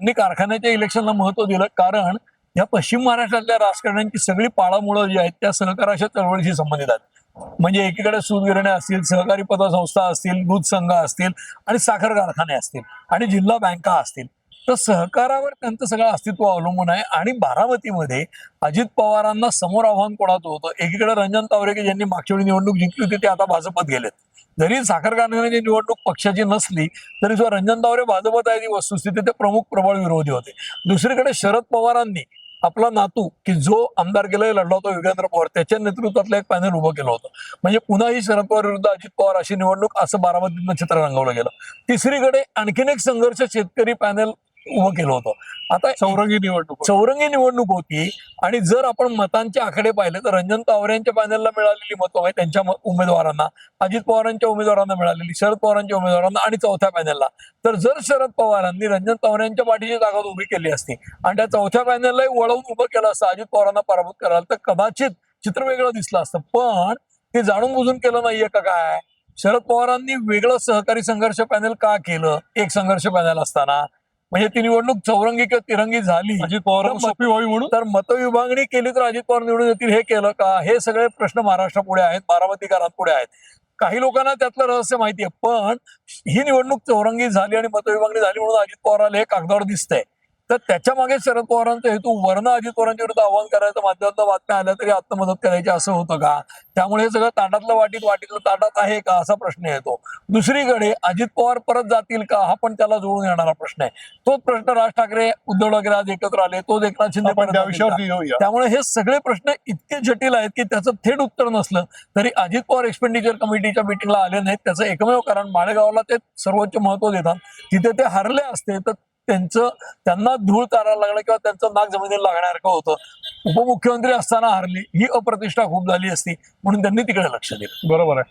त्यांनी कारखान्याच्या इलेक्शनला महत्त्व दिलं. कारण या पश्चिम महाराष्ट्रातल्या राजकारण्यांची सगळी पाळामुळं जी आहेत त्या सहकाराच्या चळवळीशी संबंधित आहेत. म्हणजे एकीकडे सूतगिरण्या असतील सहकारी पतसंस्था असतील दूध संघ असतील आणि साखर कारखाने असतील आणि जिल्हा बँका असतील. तर सहकारावर त्यांचं सगळं अस्तित्व अवलंबून आहे. आणि बारामतीमध्ये अजित पवारांना समोर आव्हान कोणाचं होतं? एकीकडे रंजन तावरेकर ज्यांनी मागच्या वेळी निवडणूक जिंकली होती ते आता भाजपात गेलेत. जरी साखर कारखान्याची निवडणूक पक्षाची नसली तरी सुद्धा रंजन तावरे भाजपत आहे ती वस्तुस्थिती ते प्रमुख प्रबळ विरोधी होते. दुसरीकडे शरद पवारांनी आपला नातू की जो आमदार गेला लढला होता योगेंद्र पवार त्याच्या नेतृत्वातलं एक पॅनल उभं केलं होतं. म्हणजे पुन्हा ही शरद पवार विरुद्ध अजित पवार अशी निवडणूक असं बारामतीतनं चित्र रंगवलं गेलं. तिसरीकडे आणखीन एक संघर्ष शेतकरी पॅनल उभं केलं होतं. आता चौरंगी निवडणूक चौरंगी निवडणूक होती आणि जर आपण मतांचे आकडे पाहिले तर रंजन तावरेंच्या पॅनलला मिळालेली मतं आहे त्यांच्या उमेदवारांना. अजित पवारांच्या उमेदवारांना मिळालेली शरद पवारांच्या उमेदवारांना आणि चौथ्या पॅनलला. तर जर शरद पवारांनी रंजन तावरेंच्या पाठीची ताकद उभी केली असती आणि त्या चौथ्या पॅनललाही वळवून उभं केलं असतं अजित पवारांना पराभूत करायला तर कदाचित चित्र वेगळं दिसलं असतं. पण ते जाणून बुजून केलं नाहीये का काय? शरद पवारांनी वेगळं सहकारी संघर्ष पॅनल का केलं? एक संघर्ष पॅनल असताना. म्हणजे ती निवडणूक चौरंगी किंवा तिरंगी झाली. अजित पवार सोपी व्हावी म्हणून? तर मतविभागणी केली तर अजित पवार निवडून येतील हे केलं का? हे सगळे प्रश्न महाराष्ट्रापुढे आहेत बारामतीकरांपुढे आहेत. काही लोकांना त्यातलं रहस्य माहिती आहे पण ही निवडणूक चौरंगी झाली आणि मतविभागणी झाली म्हणून अजित पवाराला हे कागदावर दिसतंय. तर त्याच्यामागे शरद पवारांचा हेतू वर्ण अजित पवारांच्या विरुद्ध आव्हान करायचं माध्यमातून बातम्या आल्या तरी आत्मदत करायची असं होतं का? त्यामुळे हे सगळं ताटातलं वाटीत वाटीतलं ताटात आहे का? असा प्रश्न येतो. दुसरीकडे अजित पवार परत जातील का? हा पण त्याला जोडून येणारा प्रश्न आहे. तोच प्रश्न राज ठाकरे उद्धव ठाकरे आज एकत्र आले. तोच एकनाथ शिंदे त्यामुळे हे सगळे प्रश्न इतके जटिल आहेत की त्याचं थेट उत्तर नसलं तरी अजित पवार एक्सपेंडिचर कमिटीच्या मिटिंगला आले नाहीत. त्याचं एकमेव कारण माळेगावला ते सर्वोच्च महत्त्व देतात. तिथे ते हरले असते तर त्यांचं त्यांना धूळ तारायला लागणं किंवा त्यांचं नाक जमिनीला लागण्यासारखं होतं? उपमुख्यमंत्री असताना हरली ही अप्रतिष्ठा खूप झाली असती म्हणून त्यांनी तिकडे लक्ष दिलं. बरोबर आहे.